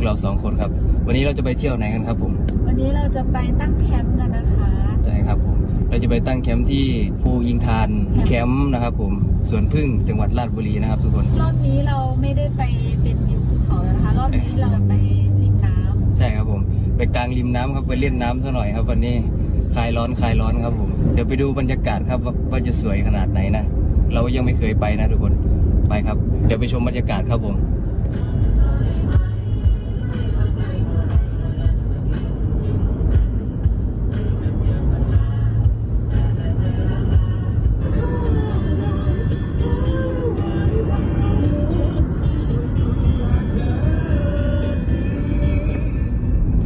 วครับกับพวกเราสองคนครับ วันนี้เราจะไปเที่ยวไหนกันครับผม วันนี้เราจะไปตั้งแคมป์กันนะคะ ใช่ครับผม เราจะไปตั้งแคมป์ที่ภูอิงทานแคมป์นะครับผมสวนพึ่งจังหวัดราชบุรีนะครับทุกคน รอบนี้เราไม่ได้ไปเป็นวิวภูเขาแล้วนะคะ รอบนี้เราจะไปริมน้ำใช่ครับผม ไปกลางริมน้ำครับไปเล่นน้ำซะหน่อยครับ วันนี้คลายร้อนคลายร้อนครับผม เดี๋ยวไปดูบรรยากาศครับว่าว่าจะสวยขนาดไหนนะ เรายังไม่เคยไปนะทุกคน ไปครับ เดี๋ยวไปชมบรรยากาศครับผมต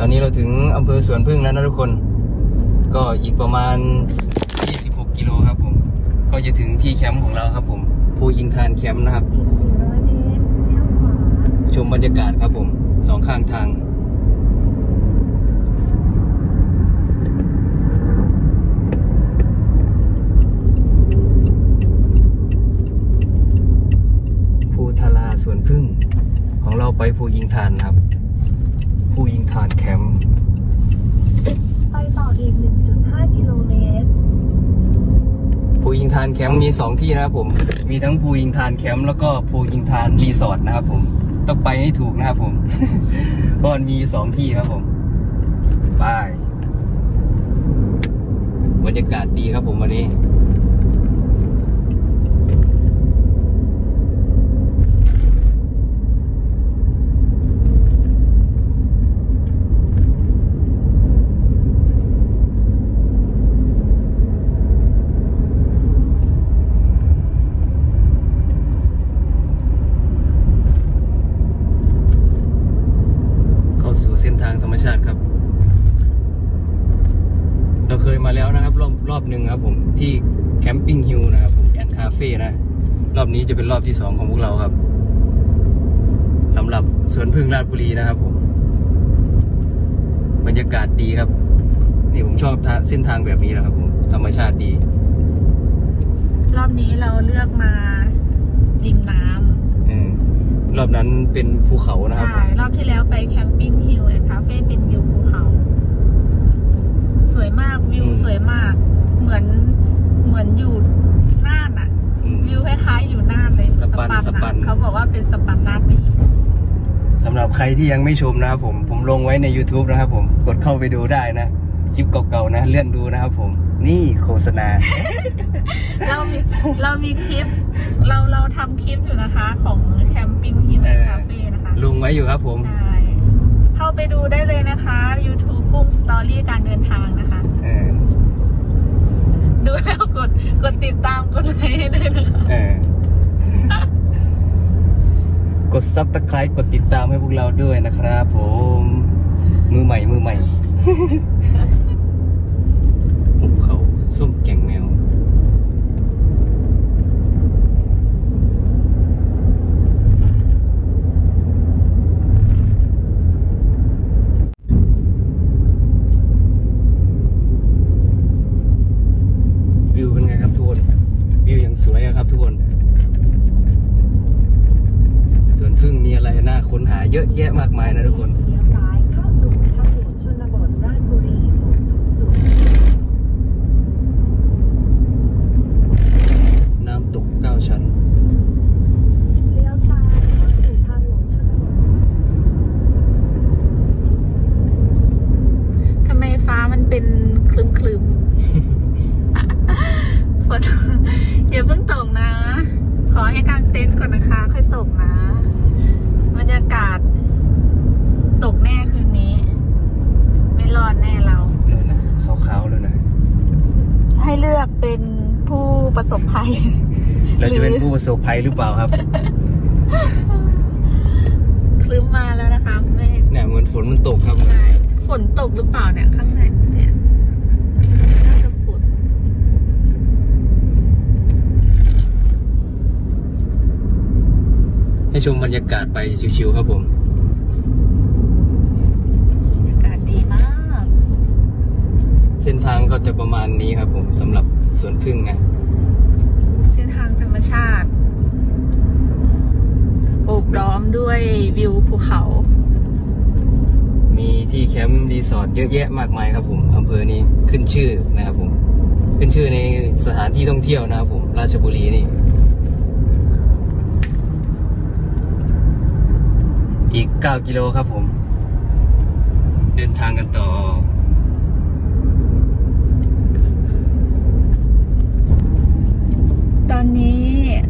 อนนี้เราถึงอำเภอสวนพึ่งแล้วนะทุกคน ก็อีกประมาณ 26 กิโลครับผม ก็จะถึงที่แคมป์ของเราครับผมภูยิงทานแคมป์นะครับ ชมบรรยากาศครับผมสองข้างทางภูทาราสวนพึ่งของเราไปภูยิงทานครับ ภูยิงทานแคมป์ ไปต่ออีก 1.5 กิโลเมตร ภูยิง ทานแคมป์มีสองที่นะครับผม มีทั้งภูยิงทานแคมป์แล้วก็ภูยิงทานรีสอร์ทนะครับผม ต้องไปให้ถูกนะครับผมวันมีสองที่ครับผมไปบรรยากาศดีครับผมวันนี้ เข้าสู่เส้นทางธรรมชาติครับ เราเคยมาแล้วนะครับ รอบรอบหนึ่งครับผมที่แคมปิ้งฮิลนะครับผมแอนคาเฟ่นะ รอบนี้จะเป็นร อบที่สองของพวกเราครับสำหรับสวนพึ่งราชบุรีนะครับผม บรรยากาศดีครับ นี่ผมชอบทางเส้นทางแบบนี้แหละครับผม ธรรมชาติดี รอบนี้เราเลือกมาริมน้เออรอบนั้นเป็นภูเขาำนะครับ ใช่ รอบที่แล้วไปแคมปิ้งฮิลแอนด์คาเฟ่เป็นวิวภูเขา สวยมากวิวอืมสวยมาก เหมือนเหมือนอยู่น่านอะอืมวิวคล้ายๆอยู่น่านเลยส ปันอะสปันเขาบอกว่าเป็นสปันน่านดีสำหรับใครที่ยังไม่ชมนะครับผม ผมลงไว้ใน YouTube นะครับผม กดเข้าไปดูได้นะ คลิปเก่าๆนะ เลื่อนดูนะครับผม นี่โฆษณา เรามีเรามีคลิป เราเราทำคลิปอยู่นะคะ ของแคมปิ้งฮิลเออคาเฟ่นะคะ ลงไว้อยู่ครับผม ใช่ เข้าไปดูได้เลยนะคะ YouTube ปุ้งสตอรี่การเดินทางนะคะเออดูแล้วกดกดติดตามกดไลค์ให้ด้วยนะคะเออ กดซับสไครต์กดติดตามให้พวกเราด้วยนะครับผม มือใหม่ มือใหม่ ภูเขาส้มแก่งแมว วิวเป็นไงครับทุกคน วิวอย่างสวยอะครับทุกคน ส่วนพึ่งมีอะไรน่าค้นหาเยอะแยะมากมายนะทุกคน เลี้ยวซ้ายเข้าสู่ทางหลวงชนบทราชบุรี600 น้ำตกเก้าชั้น เลี้ยวซ้ายเข้าสู่ทางหลวงชนบท ทำไมฟ้ามันเป็น คลึมคลึมๆฝนอย่าเพิ่งตกนะ ขอให้กางเต็นท์ก่อนนะคะ ค่อยตกนะบรรยากาศ ตกแน่คืนนี้ ไม่รอดแน่เราเดี๋ยวนะขาวๆเลยนะให้เลือกเป็นผู้ประสบภัย เราจะเป็นผู้ประสบภัยหรือเปล่าครับคลึ้มมาแล้วนะคะเมฆเนี่ยเหมือนฝนมันตกครับใช่ฝนตกหรือเปล่าเนี่ยข้างในเนี่ยน่าจะฝน ให้ชมบรรยากาศไปชิวๆครับผมบรรยากาศดีมาก เส้นทางก็จะประมาณนี้ครับผมสำหรับสวนพึ่งนะ เส้นทางธรรมชาติโอบล้อมด้วยด้วยวิวภูเขา มีที่แคมป์รีสอร์ทเยอะแยะมากมายครับผมอำเภอนี้ขึ้นชื่อนะครับผม ขึ้นชื่อในสถานที่ท่องเที่ยวนะครับผม ราชบุรีนี่ อีก 9 กิโลครับผม เดินทางกันต่อ ตอนนี้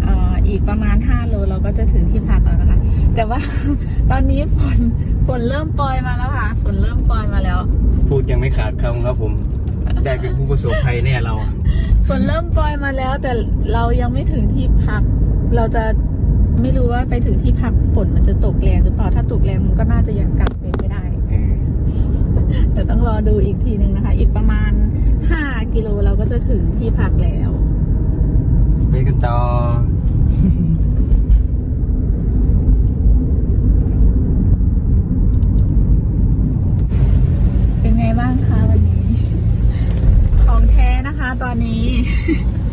เอ่ออีกประมาณ 5 โลเราก็จะถึงที่พักแล้วนะคะ แต่ว่าตอนนี้ฝนฝนเริ่มปล่อยมาแล้วค่ะ ฝนเริ่มปล่อยมาแล้ว พูดยังไม่ขาดคำครับผม ได้เป็นผู้ประสบภัยแน่เรา ฝนเริ่มปล่อยมาแล้ว แต่เรายังไม่ถึงที่พัก เราจะ ไม่รู้ว่าไปถึงที่พักฝนมันจะตกแรงหรือเปล่าถ้าตกแรงมันก็น่าจะยังกลับเป็นไม่ได้เออแต่ต้องรอดูอีกทีหนึ่งนะคะ อีกประมาณ5กิโลเราก็จะถึงที่พักแล้วไปกันต่อเป็นไงบ้างคะวันนี้ของแท้นะคะตอนนี้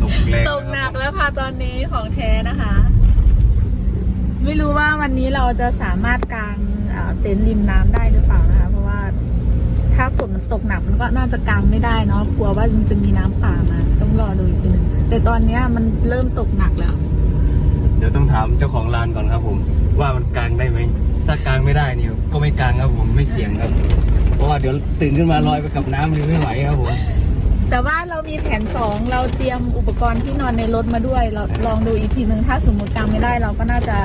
ตกแรงตกหนักแล้วค่ะตอนนี้ของแท้นะคะ ไม่รู้ว่าวันนี้เราจะสามารถกางเต็นท์ริมน้ำได้หรือเปล่านะคะ เพราะว่าถ้าฝนมันตกหนักมันก็น่าจะกางไม่ได้เนาะกลัวว่ามันจะมีน้ำป่ามาต้องรอดูอีกทีนึงแต่ตอนเนี้ยมันเริ่มตกหนักแล้ว เดี๋ยวต้องถามเจ้าของร้านก่อนครับผม ว่ามันกางได้ไหมถ้ากางไม่ได้เนี่ยก็ไม่กางครับผมไม่เสี่ยงครับ เพราะว่าเดี๋ยวตื่นขึ้นมาลอยไปกับน้ำมันไม่ไหวครับผม แต่ว่าเรามีแผนสองเราเตรียมอุปกรณ์ที่นอนในรถมาด้วย เราลองดูอีกทีนึงถ้าสมมติกางไม่ได้เราก็น่าจะ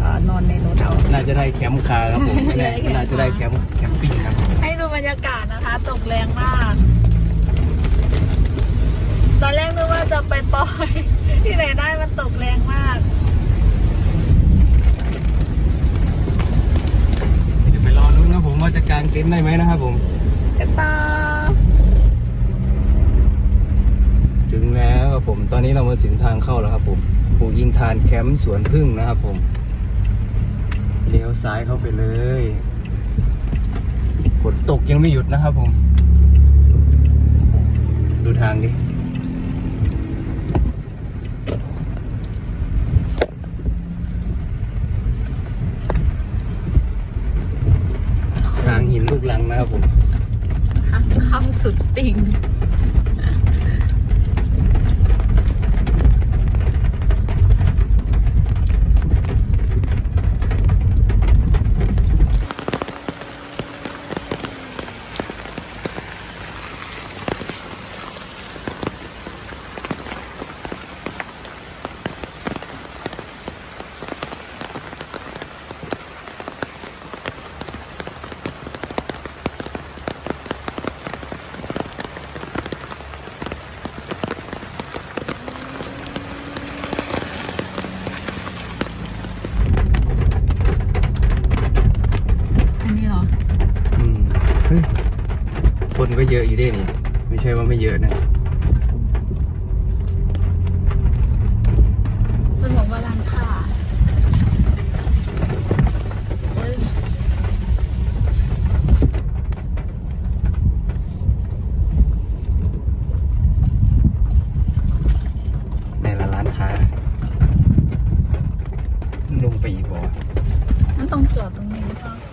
เอ่อนอนในรถเอา น่าจะได้แคมป์คาร์ครับผมไม่แน่ได้แคมป์น่าจะได้แคมป์แคมปิ้งครับให้ดูบรรยากาศนะคะ ตกแรงมาก ตอนแรกนึกว่าจะไปปล่อย ที่ไหนได้มันตกแรงมาก เดี๋ยวไปรอรุ้นครับผมว่าจะกางเต็นท์ได้ไหมนะครับผมกระตา ถึง แล้วครับผม ตอนนี้เรามาถึงทางเข้าแล้วครับผมภูยิงทานแคมป์สวนพึ่งนะครับผมเลี้ยวซ้ายเข้าไปเลยฝนตกยังไม่หยุดนะครับผม ดูทางดิทางหินลูกลังนะครับผมเข้าสุดติ่ง อันนี้เหรอ อืมเฮ้ยคนก็ เยอะอยู่ด้วยนี่ ไม่ใช่ว่าไม่เยอะนะมันบอกว่าร้านค้าเอ้ยในละร้านค้าลงไปอีกบ่มันต้องจอดตรงนี้หรือเปล่า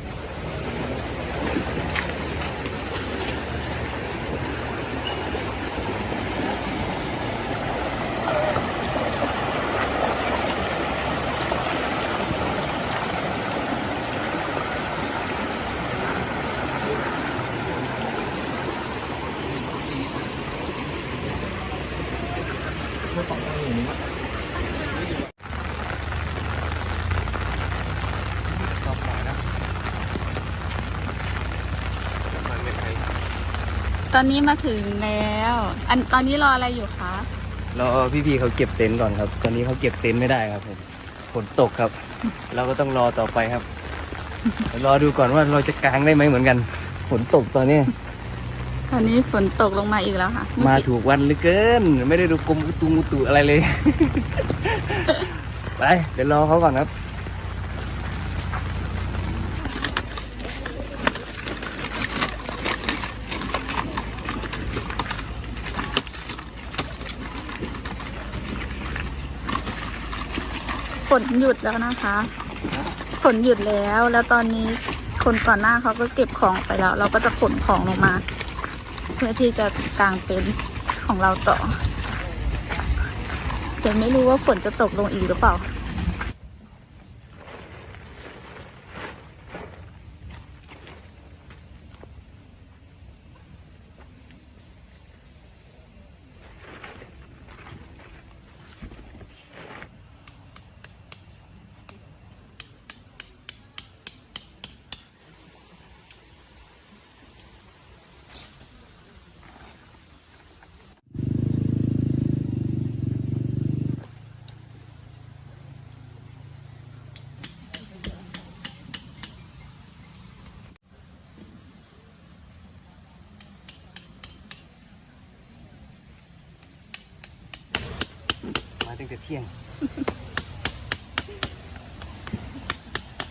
ตอนนี้มาถึงแล้ว อันตอนนี้รออะไรอยู่คะรอพี่ๆเขาเก็บเต็นท์ก่อนครับ ตอนนี้เขาเก็บเต็นท์ไม่ได้ครับผมฝนตกครับ เราก็ต้องรอต่อไปครับ รอดูก่อนว่าเราจะกางได้ไหมเหมือนกันฝนตกตอนนี้ ตอนนี้ฝนตกลงมาอีกแล้วค่ะมาถูกวันเหลือเกิน ไม่ได้ดูกรมอุตุงอุตุอะไรเลย ไปเดี๋ยวรอเขาก่อนครับ นหยุดแล้วนะคะฝนหยุดแล้ว แล้วตอนนี้คนก่อนหน้าเขาก็เก็บของไปแล้ว เราก็จะขนของลงมา เพื่อที่จะกางเต็นท์ของเราต่อแต่ไม่รู้ว่าฝนจะตกลงอีกหรือเปล่า เที่ยง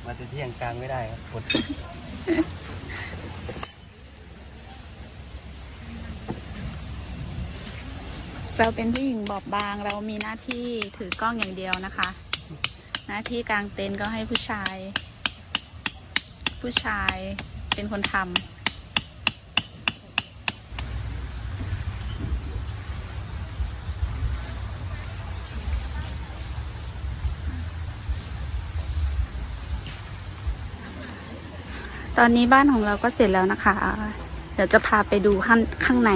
มาแต่เที่ยงกลางไม่ได้ครับฝนเราเป็นผู้หญิงบอบบางเรามีหน้าที่ถือกล้องอย่างเดียวนะคะ หน้าที่กลางเต็นท์ก็ให้ผู้ชาย ผู้ชายเป็นคนทำ ตอนนี้บ้านของเราก็เสร็จแล้วนะคะ เดี๋ยวจะพาไปดูข้างข้างใน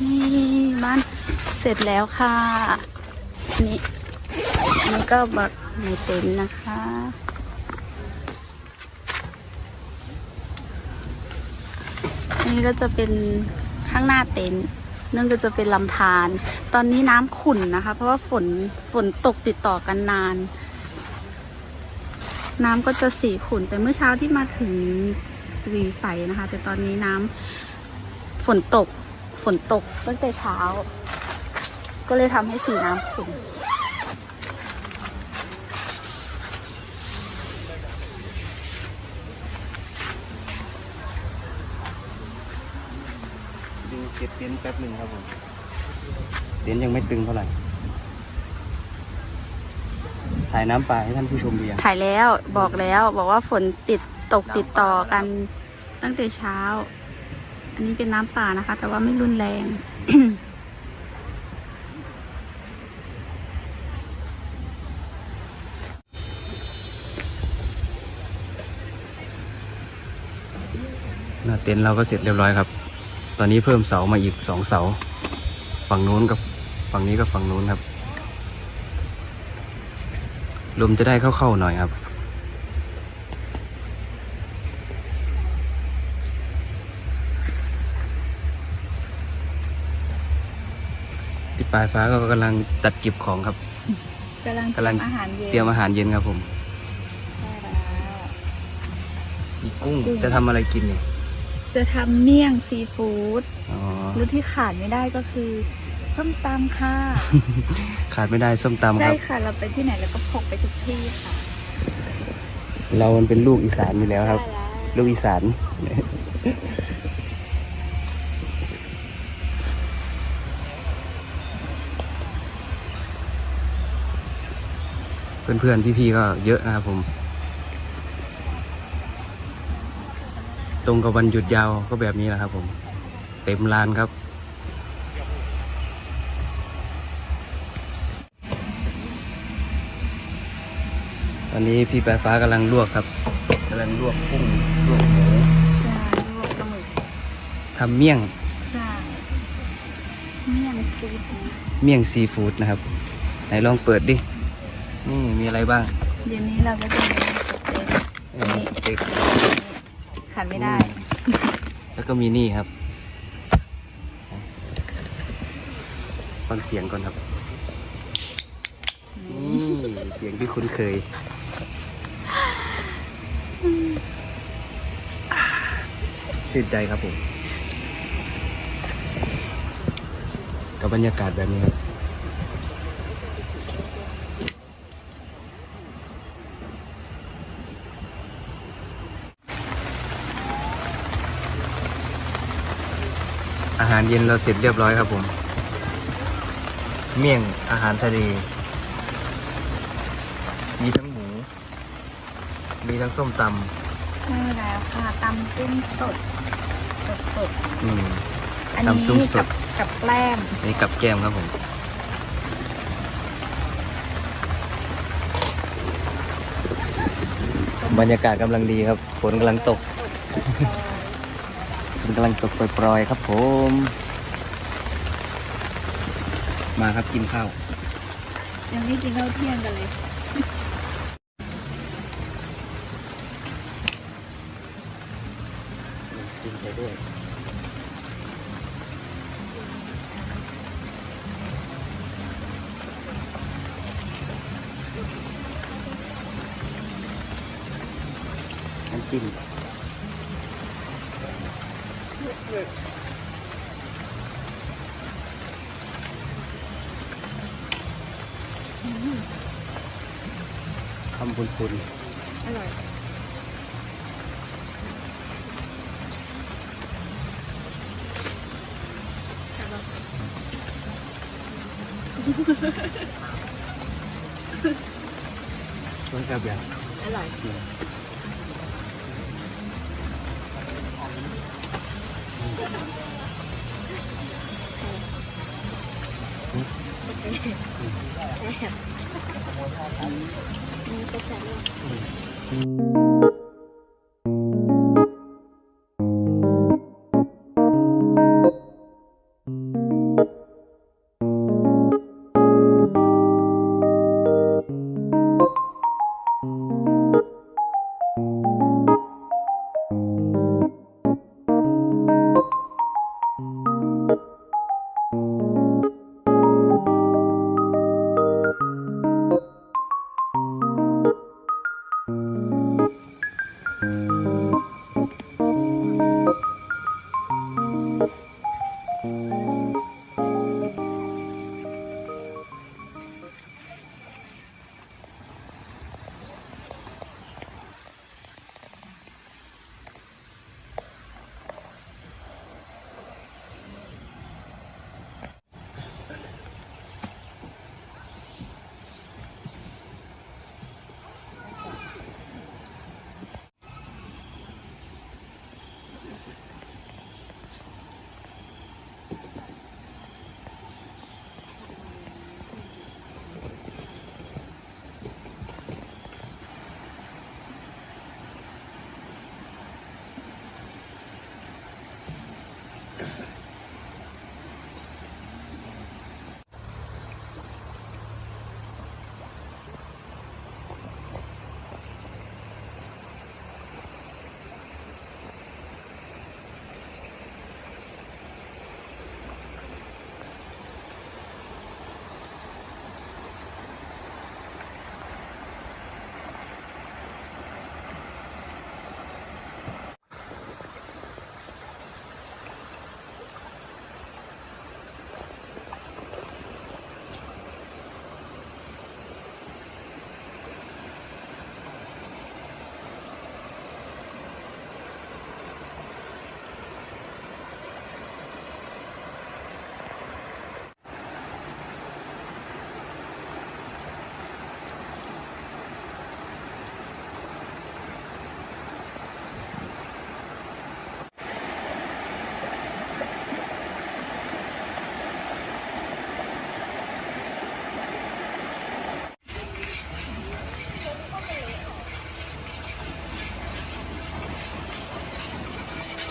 นี่บ้านเสร็จแล้วค่ะนนี้อันนี้ก็บักในเต็นท์นะคะนนี้ก็จะเป็นข้างหน้าเต็นท์ นั่นก็จะเป็นลำธารตอนนี้น้ำขุ่นนะคะ เพราะว่าฝนฝนตกติดต่อกันนาน น้ำก็จะสีขุ่น แต่เมื่อเช้าที่มาถึงสีใสนะคะ แต่ตอนนี้น้ำฝนตก ฝนตกตั้งแต่เช้า ก็เลยทำให้สีน้ำขุ่น เก็บเต็นท์แป๊บหนึ่งครับผมเต็นท์ยังไม่ตึงเท่าไหร่ ถ่ายน้ำปลาให้ท่านผู้ชมดูยังถ่ายแล้วบอกแล้วบอกว่าฝนติดตกติดต่อกันตั้งแต่เช้า อันนี้เป็นน้ำป่านะคะ แต่ว่าไม่รุนแรง หน้าเต็นท์เราก็เสร็จเรียบร้อยครับ ตอนนี้เพิ่มเสามาอีกสองเสา ฝั่งนู้นกับฝั่งนี้กับฝั่งนู้นครับ ลมจะได้เข้าๆหน่อยครับ ที่ปลายฟ้าก็กำลังตัดเก็บของครับกำลังกำลังอาหารเย็นเตรียมอาหารเย็นครับผม ได้แล้ว มีกุ้ง จะทำอะไรกินเนี่ย จะทำเมี่ยงซีฟู้ดอ๋อหรือที่ขาดไม่ได้ก็คือส้มตำค่ะ ขาดไม่ได้ส้มตำคใช่รับ ค่ะ เราไปที่ไหนเราก็พกไปทุกที่ค่ะเรามันเป็นลูกอีสานอยู่แล้วครับใช่แล้วลูกอีสาน เพื่อนๆ พี่ๆ ก็เยอะนะครับผม ตรงกับวันหยุดยาวก็แบบนี้แหละครับ ผม เต็มลานครับ ตอนนี้พี่ปลายฟ้ากำลังลวกครับกำลังลวกกุ้งลวกหมูใช่ลวกปลาหมึกทำเมี่ยงใช่เมี่ยงซีฟู้ดเมี่ยงซีฟู้ดนะครับ ไหนลองเปิดดิ นี่มีอะไรบ้าง เดี๋ยวนี้เราก็จะมีสเต็กเอ่อสเต็ก ขาดไม่ได้ แล้วก็มีนี่ครับ ฟังเสียงก่อนครับนี่เสียงที่คุ้นเคย ชื่นใจครับผม กับบรรยากาศแบบนี้ครับ หารเย็นเราเสร็จเรียบร้อยครับผม เมี่ยงอาหารทะเล มีทั้งหมู มีทั้งส้มตใช่แล้วค่ะตำกุ้งสดสดสดำอืมๆอันตำซุปนี้สกัด บกับแกล้มอันนี้กับแก้มครับผม บรรยากาศกำลังดีครับ ฝนกำลังตก ฝนกำลังตกปล่อยๆครับผม มาครับกินข้าว ยังไม่กินข้าวเที่ยงกันเลย กินไปด้วยน้ำจิ้ม คำพุนพุนอร่อย ต้นกระเบียอร่อย 一个展望。嗯。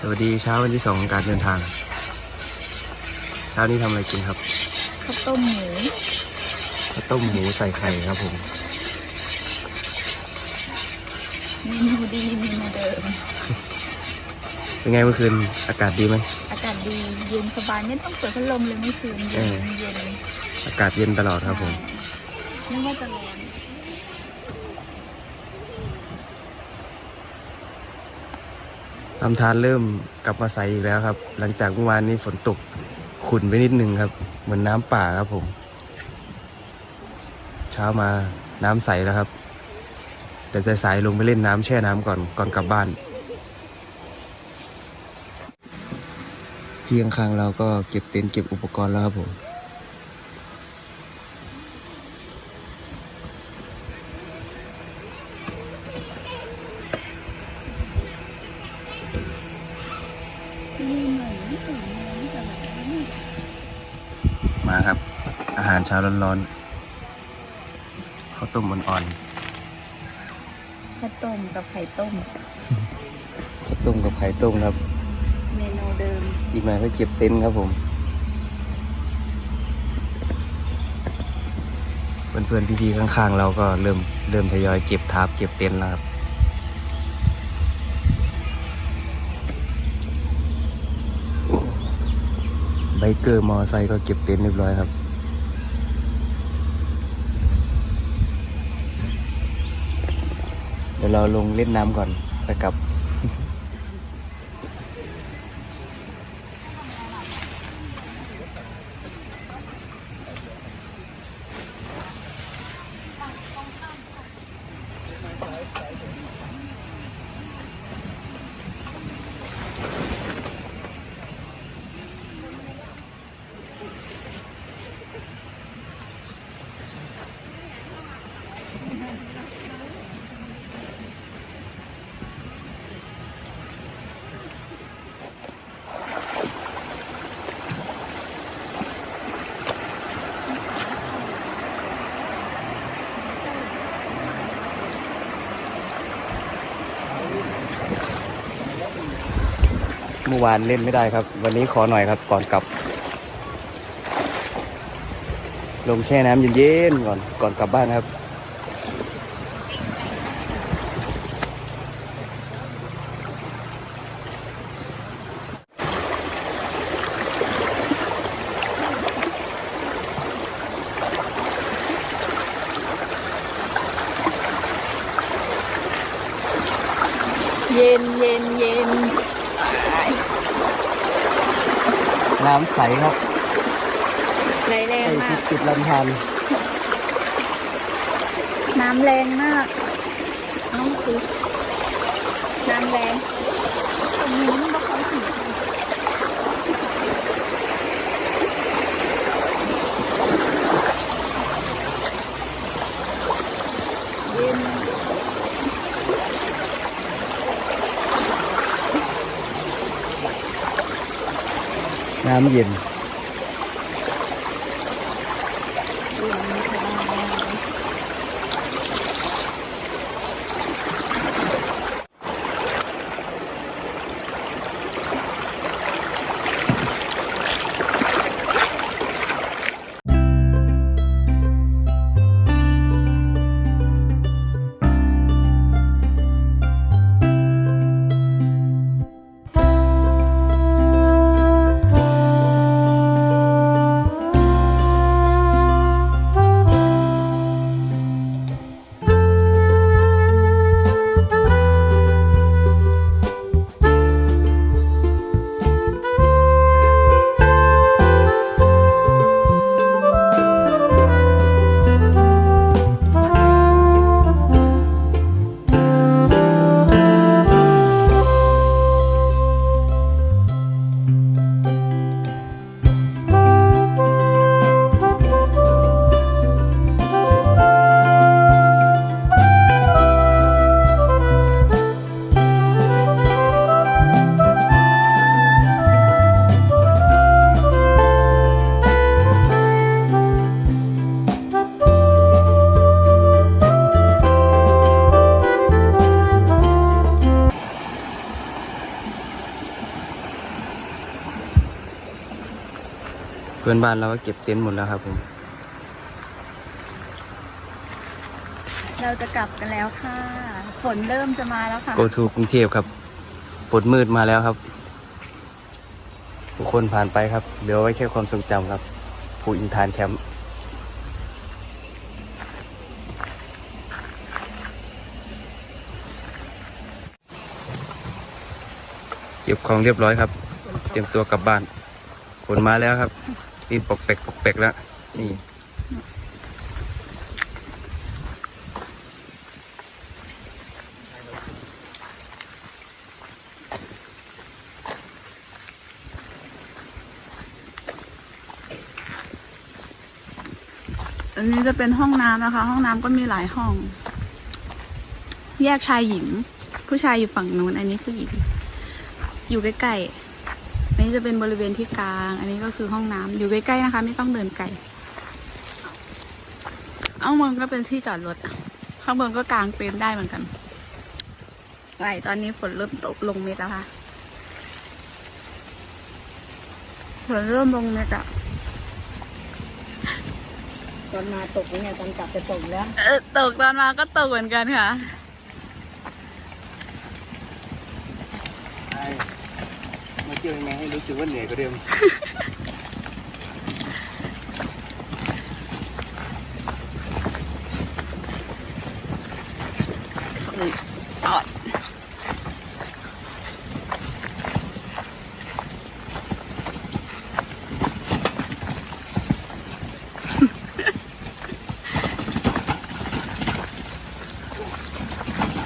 สวัสดีเช้าวันที่สองของการเดินทางเช้านี้ทำอะไรกินครับข้าวต้มหมูข้าวต้มหมูใส่ไข่ครับผมเมนูดีเมนูเดิมเป็นไงเมื่อคืนอากาศดีไหม อากาศดีเย็นสบายไม่ต้องเปิดพัดลมเลยเมื่อคืนเอเย็นอเย็นอากาศเย็นตลอดครับผม ไม่ว่าจะร้อน ลำธารเริ่มกลับมาใสอีกแล้วครับ หลังจากเมื่อวานนี้ฝนตกขุ่นไปนิดนึงครับ เหมือนน้ำป่าครับผม เช้ามาน้ำใสแล้วครับเดี๋ยวสายๆลงไปเล่นน้ำแช่น้ำก่อนก่อนกลับบ้านชพี่ๆข้างเราก็เก็บเต็นท์เก็บอุปกรณ์แล้วครับผม ช้าร้อนๆข้าวต้มอ่อนข้าวต้มกับไข่ต้ม ๆข้าวต้มกับไข่ต้มครับ เมนูเดิม อีกหน่อยก็เก็บเต็นท์ครับผม เพื่อนๆพี่ๆข้างๆ เราก็เริ่มเริ่มทยอยเก็บทาร์ปเก็บเต็นท์แล้วครับไบเกอร์มอไซค์ก็เก็บเต็นท์เรียบร้อยครับ เดี๋ยวเราลงเล่นน้ำก่อนไปกลับ วานเล่นไม่ได้ครับ วันนี้ขอหน่อยครับก่อนกลับ ลงแช่น้ำเย็นๆก่อนก่อนกลับบ้านครับ เย็นเย็นเย็น น้ำใสครับ ไหลแรง ใกล้ มา ชิด ก ติดลำธารน้ำแรงมากน้องคือน้ำแรงตรงนี้มันก็ค่อยถึงเย็นน้ำเย็นานเราก็เก็บเต็นท์หมดแล้วครับผม เราจะกลับกันแล้วค่ะ ฝนเริ่มจะมาแล้วค่ะ โกทูกรุงเทพครับปดมืดมาแล้วครับทุกคนผ่านไปครับเหลือไว้แค่ความทรงจำครับภูอินทานแคมป์เก็บของเรียบร้อยครับ เตรียมตัวกลับบ้านฝนมาแล้วครับ นี่ปกเปกปกเปกแล้ว นี่อันนี้จะเป็นห้องน้ำนะคะ ห้องน้ำก็มีหลายห้อง แยกชายหญิง ผู้ชายอยู่ฝั่งนู้น อันนี้ผู้หญิง อยู่ใกล้ๆ นนี้จะเป็นบริเวณที่กลาง อันนี้ก็คือห้องน้ำอยู่ใกล้ๆนะคะ ไม่ต้องเดินไกลเอาบนก็เป็นที่จอดรถข้างบนก็กางเต็นท์ได้เหมือนกันไว้ตอนนี้ฝนเริ่มตกลงเม็ดแล้วค่ะฝนเริ่มลงเม็ดอะตอนมาตกเนี่ยตอนกลับจะตกแล้ว เออตกตอนมาก็ตกเหมือนกันค่ะ ใช่ มาเจอยังไงให้รู้สึกว่าเหนื่อยกว่าเดิม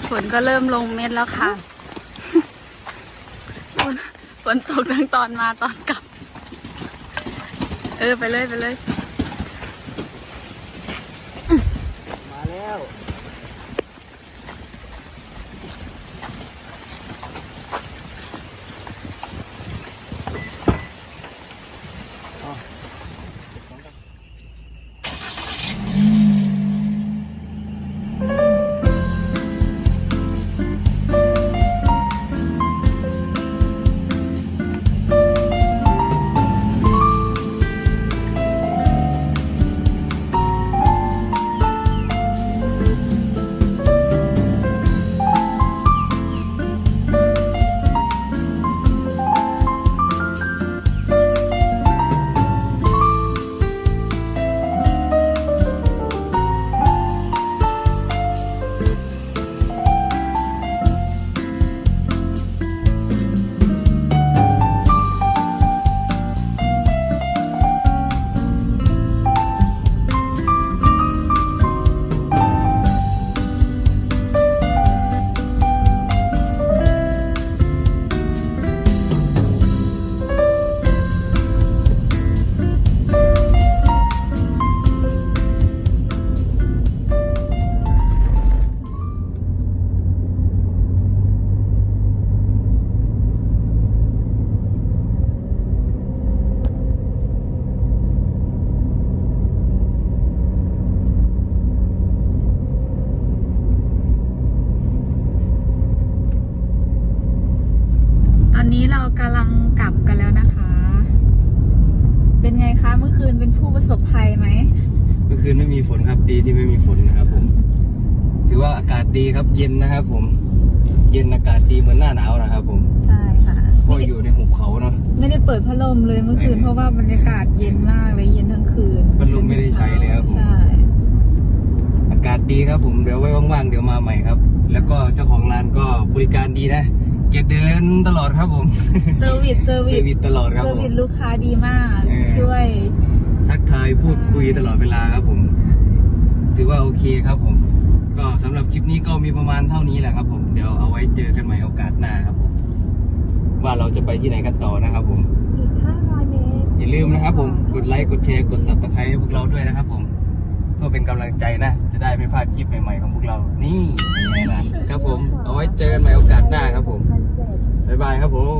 ฝนก็เริ่มลงเม็ดแล้วค่ะ ตกทั้งตอนมาตอนกลับ เออไปเลยไปเลย เขาเนาะไม่ได้เปิดพัดลมเลยเมื่อคืนไม่ได้เพราะว่าบรรยากาศเย็นมากเลยเย็นทั้งคืนพัดลมไม่ได้ใช้เลยครับผมใช่อากาศดีครับผมเดี๋ยวไว้ว่างๆเดี๋ยวมาใหม่ครับ แล้วก็เจ้าของร้านก็บริการดีนะแกเดินตลอดครับผมเซอร์วิสเซอร์เซวิอสร์วิสตลอดครับเซอผร์มวิสลูกค้าดีมากเออช่วย ทักทายพูดคุยตลอดเวลาครับผม ถือว่าโอเคครับผม ก็สำหรับคลิปนี้ก็มีประมาณเท่านี้แหละครับผมเดี๋ยวเอาไว้เจอกันใหม่โอกาสหน้าครับผม ว่าเราจะไปที่ไหนกันต่อนะครับผม อีก500เมตรอย่าลืมนะครับผม กดไลค์ กดแชร์ กด subscribe ให้พวกเราด้วยนะครับผม เพื่อเป็นกำลังใจนะ จะได้ไม่พลาดคลิปใหม่ๆของพวกเรา นี่ยังไงล่ะครับผม เอาไว้เจอกันใหม่โอกาสหน้าครับผม1,700บ๊ายบายครับผม